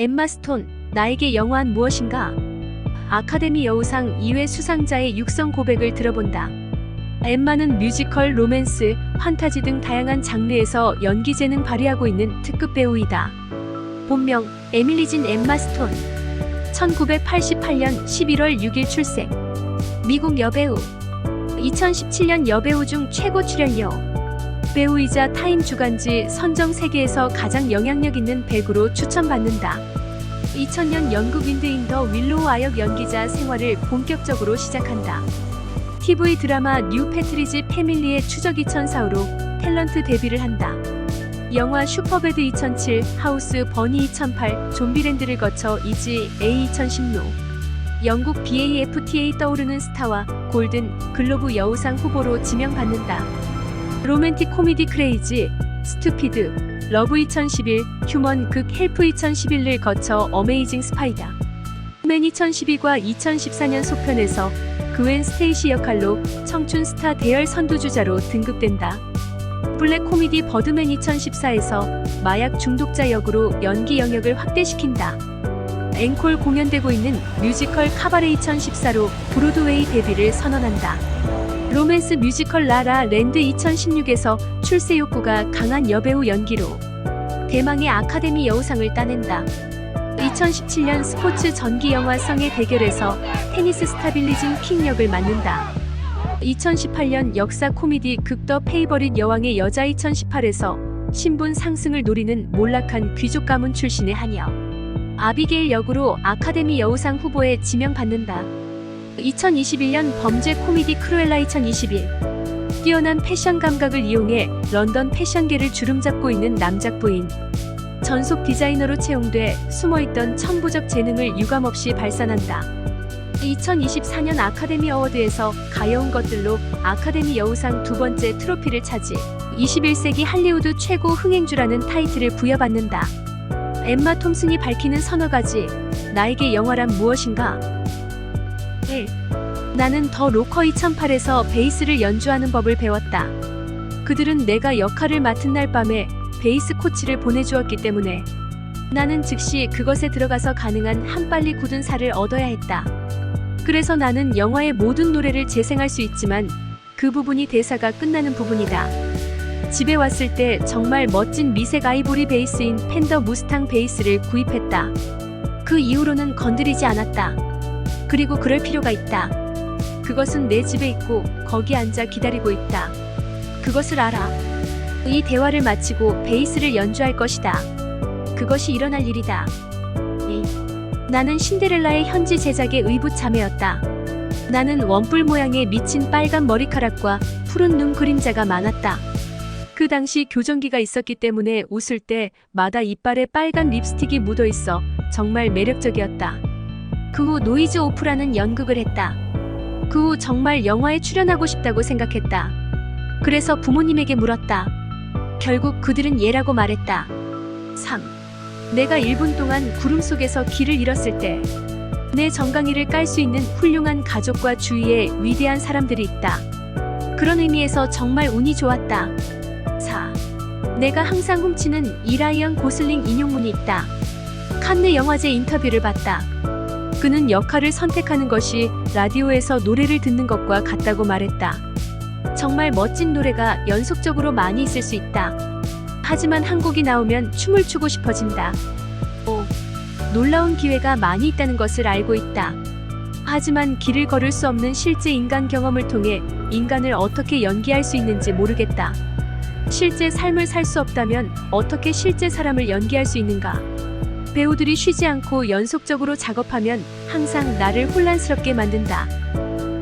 엠마 스톤, 나에게 영화한 무엇인가? 아카데미 여우상 2회 수상자의 육성 고백을 들어본다. 엠마는 뮤지컬, 로맨스, 판타지 등 다양한 장르에서 연기 재능 발휘하고 있는 특급 배우이다. 본명 에밀리진 엠마 스톤. 1988년 11월 6일 출생. 미국 여배우. 2017년 여배우 중 최고 출연료. 배우이자 타임 주간지 선정 세계에서 가장 영향력 있는 배우로 추천받는다. 2000년 영국 윈드인 더 윌로우 아역 연기자 생활을 본격적으로 시작한다. TV 드라마 뉴 패트리지 패밀리의 추적이 천사우로 탤런트 데뷔를 한다. 영화 슈퍼배드 2007, 하우스 버니 2008, 좀비랜드를 거쳐 이지 A 2016. 영국 BAFTA에 떠오르는 스타와 골든 글로브 여우상 후보로 지명받는다. 로맨틱 코미디 크레이지, 스투피드, 러브 2011, 휴먼 극 헬프 2011을 거쳐 어메이징 스파이다. 맨 2012과 2014년 속편에서 그웬 스테이시 역할로 청춘 스타 대열 선두주자로 등극된다. 블랙 코미디 버드맨 2014에서 마약 중독자 역으로 연기 영역을 확대시킨다. 앵콜 공연되고 있는 뮤지컬 카바레 2014로 브로드웨이 데뷔를 선언한다. 로맨스 뮤지컬 라라 랜드 2016에서 출세 욕구가 강한 여배우 연기로 대망의 아카데미 여우상을 따낸다. 2017년 스포츠 전기 영화 성의 대결에서 테니스 스타 빌리진 킹 역을 맡는다. 2018년 역사 코미디 극더 페이버릿 여왕의 여자 2018에서 신분 상승을 노리는 몰락한 귀족 가문 출신의 하녀. 아비게일 역으로 아카데미 여우상 후보에 지명받는다. 2021년 범죄 코미디 크루엘라 2021. 뛰어난 패션 감각을 이용해 런던 패션계를 주름잡고 있는 남작부인. 전속 디자이너로 채용돼 숨어있던 천부적 재능을 유감없이 발산한다. 2024년 아카데미 어워드에서 가여운 것들로 아카데미 여우상 두 번째 트로피를 차지. 21세기 할리우드 최고 흥행주라는 타이틀을 부여받는다. 엠마 톰슨이 밝히는 서너 가지. 나에게 영화란 무엇인가? 1. 나는 더 로커 2008에서 베이스를 연주하는 법을 배웠다. 그들은 내가 역할을 맡은 날 밤에 베이스 코치를 보내주었기 때문에 나는 즉시 그것에 들어가서 가능한 한 빨리 굳은 살을 얻어야 했다. 그래서 나는 영화의 모든 노래를 재생할 수 있지만 그 부분이 대사가 끝나는 부분이다. 집에 왔을 때 정말 멋진 미색 아이보리 베이스인 펜더 무스탕 베이스를 구입했다. 그 이후로는 건드리지 않았다. 그리고 그럴 필요가 있다. 그것은 내 집에 있고 거기 앉아 기다리고 있다. 그것을 알아. 이 대화를 마치고 베이스를 연주할 것이다. 그것이 일어날 일이다. 2. 나는 신데렐라의 현지 제작의 의붓 자매였다. 나는 원뿔 모양의 미친 빨간 머리카락과 푸른 눈 그림자가 많았다. 그 당시 교정기가 있었기 때문에 웃을 때마다 이빨에 빨간 립스틱이 묻어 있어 정말 매력적이었다. 그 후 노이즈 오프라는 연극을 했다. 그 후 정말 영화에 출연하고 싶다고 생각했다. 그래서 부모님에게 물었다. 결국 그들은 예라고 말했다. 3. 내가 1분 동안 구름 속에서 길을 잃었을 때, 내 정강이를 깔 수 있는 훌륭한 가족과 주위에 위대한 사람들이 있다. 그런 의미에서 정말 운이 좋았다. 4. 내가 항상 훔치는 이라이언 고슬링 인용문이 있다. 칸느 영화제 인터뷰를 봤다. 그는 역할을 선택하는 것이 라디오에서 노래를 듣는 것과 같다고 말했다. 정말 멋진 노래가 연속적으로 많이 있을 수 있다. 하지만 한 곡이 나오면 춤을 추고 싶어진다. 5. 놀라운 기회가 많이 있다는 것을 알고 있다. 하지만 길을 걸을 수 없는 실제 인간 경험을 통해 인간을 어떻게 연기할 수 있는지 모르겠다. 실제 삶을 살 수 없다면 어떻게 실제 사람을 연기할 수 있는가? 배우들이 쉬지 않고 연속적으로 작업하면 항상 나를 혼란스럽게 만든다.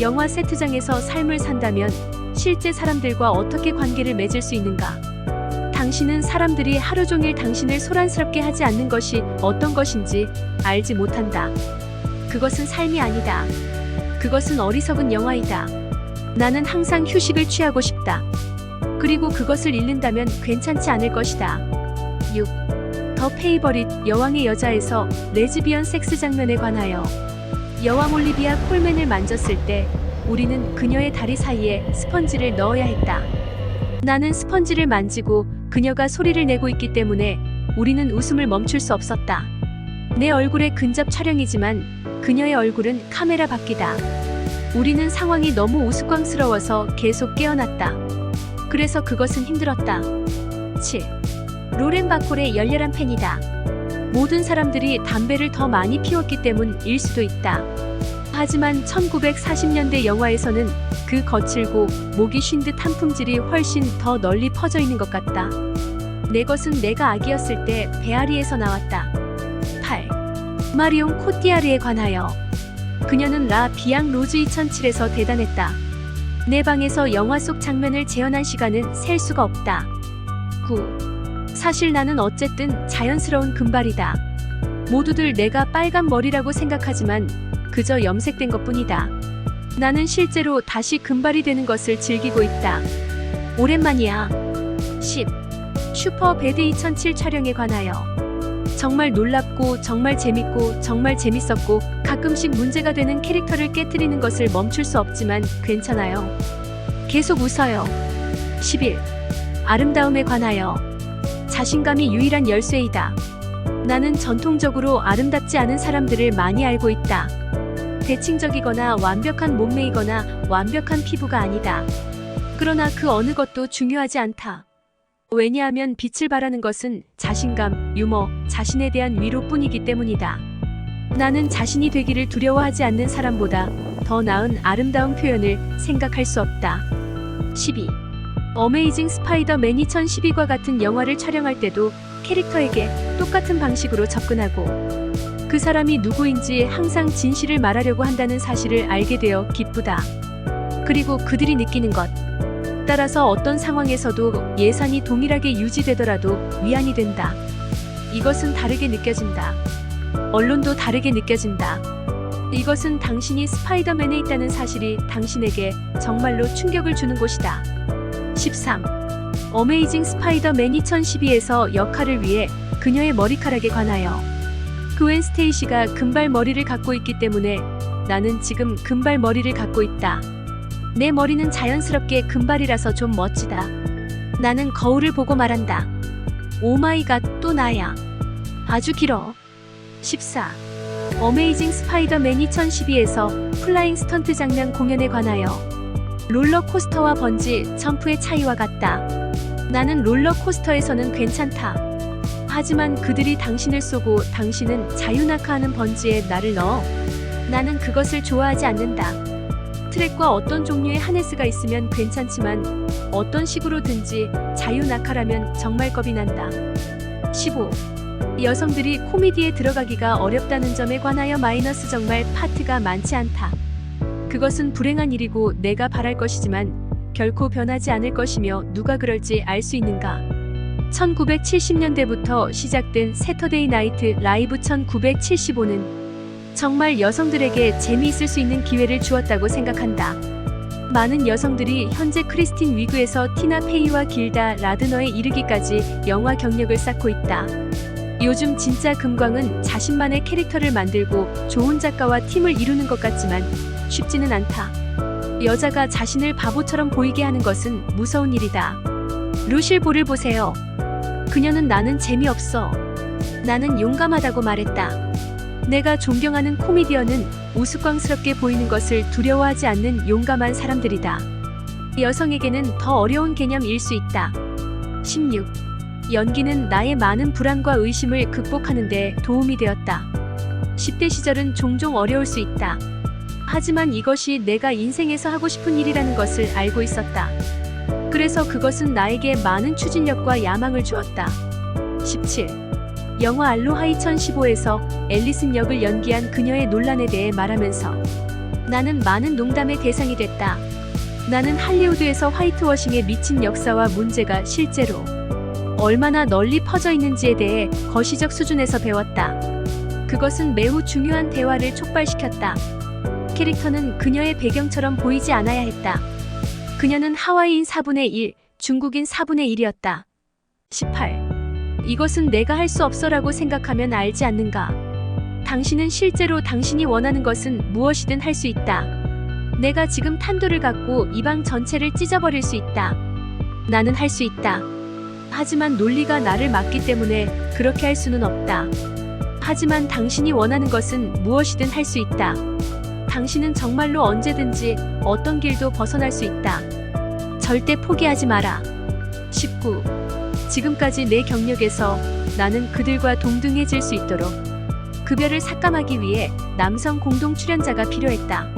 영화 세트장에서 삶을 산다면 실제 사람들과 어떻게 관계를 맺을 수 있는가? 당신은 사람들이 하루 종일 당신을 소란스럽게 하지 않는 것이 어떤 것인지 알지 못한다. 그것은 삶이 아니다. 그것은 어리석은 영화이다. 나는 항상 휴식을 취하고 싶다. 그리고 그것을 잃는다면 괜찮지 않을 것이다. 6. 더 페이버릿 여왕의 여자에서 레즈비언 섹스 장면에 관하여 여왕 올리비아 콜맨을 만졌을 때 우리는 그녀의 다리 사이에 스펀지를 넣어야 했다. 나는 스펀지를 만지고 그녀가 소리를 내고 있기 때문에 우리는 웃음을 멈출 수 없었다. 내 얼굴의 근접 촬영이지만 그녀의 얼굴은 카메라 밖이다. 우리는 상황이 너무 우스꽝스러워서 계속 깨어났다. 그래서 그것은 힘들었다. 7. 로렌 바콜의 열렬한 팬이다. 모든 사람들이 담배를 더 많이 피웠기 때문일 수도 있다. 하지만 1940년대 영화에서는 그 거칠고 목이 쉰 듯한 품질이 훨씬 더 널리 퍼져 있는 것 같다. 내 것은 내가 아기였을 때 베아리에서 나왔다. 8. 마리옹 코티아르에 관하여 그녀는 라 비앙 로즈 2007에서 대단했다. 내 방에서 영화 속 장면을 재현한 시간은 셀 수가 없다. 9. 사실 나는 어쨌든 자연스러운 금발이다. 모두들 내가 빨간 머리라고 생각하지만 그저 염색된 것 뿐이다. 나는 실제로 다시 금발이 되는 것을 즐기고 있다. 오랜만이야. 10. 슈퍼 배드 2007 촬영에 관하여 정말 놀랍고 정말 재밌고 정말 재밌었고 가끔씩 문제가 되는 캐릭터를 깨뜨리는 것을 멈출 수 없지만 괜찮아요. 계속 웃어요. 11. 아름다움에 관하여 자신감이 유일한 열쇠이다. 나는 전통적으로 아름답지 않은 사람들을 많이 알고 있다. 대칭적이거나 완벽한 몸매이거나 완벽한 피부가 아니다. 그러나 그 어느 것도 중요하지 않다. 왜냐하면 빛을 발하는 것은 자신감, 유머, 자신에 대한 위로뿐이기 때문이다. 나는 자신이 되기를 두려워하지 않는 사람보다 더 나은 아름다운 표현을 생각할 수 없다. 12. 어메이징 스파이더맨 2012과 같은 영화를 촬영할 때도 캐릭터에게 똑같은 방식으로 접근하고 그 사람이 누구인지 항상 진실을 말하려고 한다는 사실을 알게 되어 기쁘다. 그리고 그들이 느끼는 것. 따라서 어떤 상황에서도 예산이 동일하게 유지되더라도 위안이 된다. 이것은 다르게 느껴진다. 언론도 다르게 느껴진다. 이것은 당신이 스파이더맨에 있다는 사실이 당신에게 정말로 충격을 주는 곳이다. 13. 어메이징 스파이더맨 2012에서 역할을 위해 그녀의 머리카락에 관하여 그웬 스테이시가 금발 머리를 갖고 있기 때문에 나는 지금 금발 머리를 갖고 있다. 내 머리는 자연스럽게 금발이라서 좀 멋지다. 나는 거울을 보고 말한다. 오마이갓 또 나야. 아주 길어. 14. 어메이징 스파이더맨 2012에서 플라잉 스턴트 장면 공연에 관하여 롤러코스터와 번지 점프의 차이와 같다. 나는 롤러코스터에서는 괜찮다. 하지만 그들이 당신을 쏘고 당신은 자유낙하하는 번지에 나를 넣어. 나는 그것을 좋아하지 않는다. 트랙과 어떤 종류의 하네스가 있으면 괜찮지만 어떤 식으로든지 자유낙하라면 정말 겁이 난다. 15. 여성들이 코미디에 들어가기가 어렵다는 점에 관하여 마이너스 정말 파트가 많지 않다. 그것은 불행한 일이고 내가 바랄 것이지만 결코 변하지 않을 것이며 누가 그럴지 알 수 있는가. 1970년대부터 시작된 세터데이 나이트 라이브 1975는 정말 여성들에게 재미있을 수 있는 기회를 주었다고 생각한다. 많은 여성들이 현재 크리스틴 위그에서 티나 페이와 길다 라드너에 이르기까지 영화 경력을 쌓고 있다. 요즘 진짜 금광은 자신만의 캐릭터를 만들고 좋은 작가와 팀을 이루는 것 같지만 쉽지는 않다. 여자가 자신을 바보처럼 보이게 하는 것은 무서운 일이다. 루실보를 보세요. 그녀는 나는 재미없어. 나는 용감하다고 말했다. 내가 존경하는 코미디언은 우스꽝스럽게 보이는 것을 두려워하지 않는 용감한 사람들이다. 여성에게는 더 어려운 개념일 수 있다. 16. 연기는 나의 많은 불안과 의심을 극복하는 데 도움이 되었다. 10대 시절은 종종 어려울 수 있다. 하지만 이것이 내가 인생에서 하고 싶은 일이라는 것을 알고 있었다. 그래서 그것은 나에게 많은 추진력과 야망을 주었다. 17. 영화 알로하 2015에서 앨리슨 역을 연기한 그녀의 논란에 대해 말하면서 나는 많은 농담의 대상이 됐다. 나는 할리우드에서 화이트워싱에 미친 역사와 문제가 실제로 얼마나 널리 퍼져 있는지에 대해 거시적 수준에서 배웠다. 그것은 매우 중요한 대화를 촉발시켰다. 캐릭터는 그녀의 배경처럼 보이지 않아야 했다. 그녀는 하와이인 4분의 1, 중국인 4분의 1이었다. 18. 이것은 내가 할 수 없어라고 생각하면 알지 않는가. 당신은 실제로 당신이 원하는 것은 무엇이든 할 수 있다. 내가 지금 탄도를 갖고 이 방 전체를 찢어버릴 수 있다. 나는 할 수 있다. 하지만 논리가 나를 막기 때문에 그렇게 할 수는 없다. 하지만 당신이 원하는 것은 무엇이든 할 수 있다. 당신은 정말로 언제든지 어떤 길도 벗어날 수 있다. 절대 포기하지 마라. 19. 지금까지 내 경력에서 나는 그들과 동등해질 수 있도록 급여를 삭감하기 위해 남성 공동 출연자가 필요했다.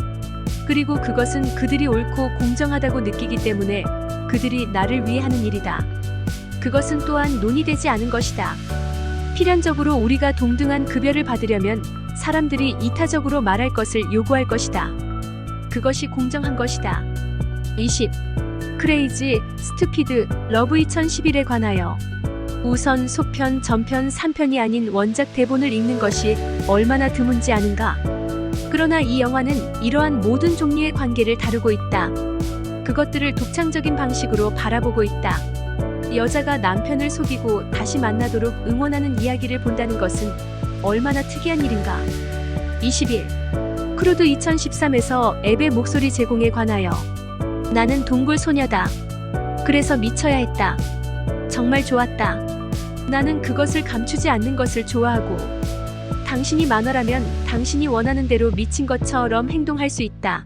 그리고 그것은 그들이 옳고 공정하다고 느끼기 때문에 그들이 나를 위해 하는 일이다. 그것은 또한 논의되지 않은 것이다. 필연적으로 우리가 동등한 급여를 받으려면 사람들이 이타적으로 말할 것을 요구할 것이다. 그것이 공정한 것이다. 20. 크레이지, 스투피드, 러브 2011에 관하여 우선 소편, 전편, 3편이 아닌 원작 대본을 읽는 것이 얼마나 드문지 아는가? 그러나 이 영화는 이러한 모든 종류의 관계를 다루고 있다. 그것들을 독창적인 방식으로 바라보고 있다. 여자가 남편을 속이고 다시 만나도록 응원하는 이야기를 본다는 것은 얼마나 특이한 일인가. 21. 크루드 2013에서 앱의 목소리 제공에 관하여 나는 동굴 소녀다. 그래서 미쳐야 했다. 정말 좋았다. 나는 그것을 감추지 않는 것을 좋아하고 당신이 만화라면 당신이 원하는 대로 미친 것처럼 행동할 수 있다.